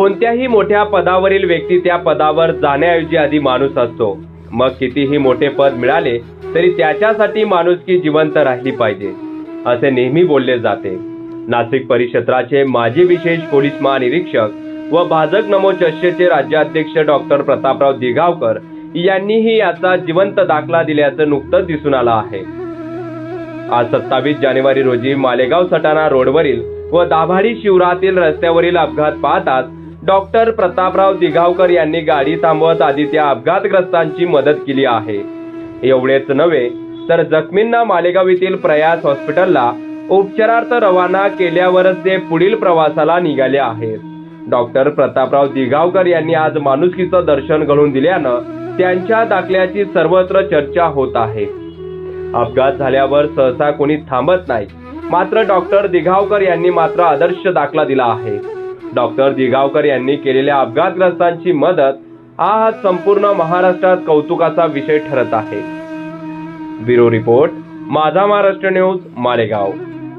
कोणत्याही मोठ्या पदावरील व्यक्ती त्या पदावर जाण्याऐवजी आधी माणूस असतो. मग कितीही मोठे पद मिळाले तरी त्याच्यासाठी माणुसकी जिवंत राहिली पाहिजे असे नेहमी बोलले जाते. नाशिक परिक्षेत्राचे माजी विशेष पोलीस महानिरीक्षक व भाजप नमो चषेचे राज्याध्यक्ष डॉक्टर प्रतापराव दिघावकर यांनीही याचा जिवंत दाखला दिल्याचं नुकतंच दिसून आलं आहे. आज सत्तावीस जानेवारी रोजी मालेगाव सटाणा रोडवरील व दाभाडी शिवरातील रस्त्यावरील अपघात पाहताच डॉक्टर प्रतापराव दिघावकर यांनी गाडी थांबवत आधी त्या अपघातग्रस्तांची मदत केली आहे. एवढेच नव्हे तर जखमींना मालेगाव येथील प्रयास हॉस्पिटलला उपचारार्थ रवाना केल्यावरच ते पुढील प्रवासाला निघाले आहेत. डॉक्टर प्रतापराव दिघावकर यांनी आज माणुसकीचं दर्शन घडून दिल्यानं त्यांच्या दाखल्याची सर्वत्र चर्चा होत आहे. अपघात झाल्यावर सहसा कोणी थांबत नाही. मात्र डॉक्टर दिघावकर यांनी मात्र आदर्श दाखला दिला आहे. डॉक्टर दिगावकर यांनी केलेल्या अपघातग्रस्तांची मदत आज संपूर्ण महाराष्ट्रात कौतुकाचा विषय ठरत आहे. ब्युरो रिपोर्ट माझा महाराष्ट्र न्यूज मालेगाव.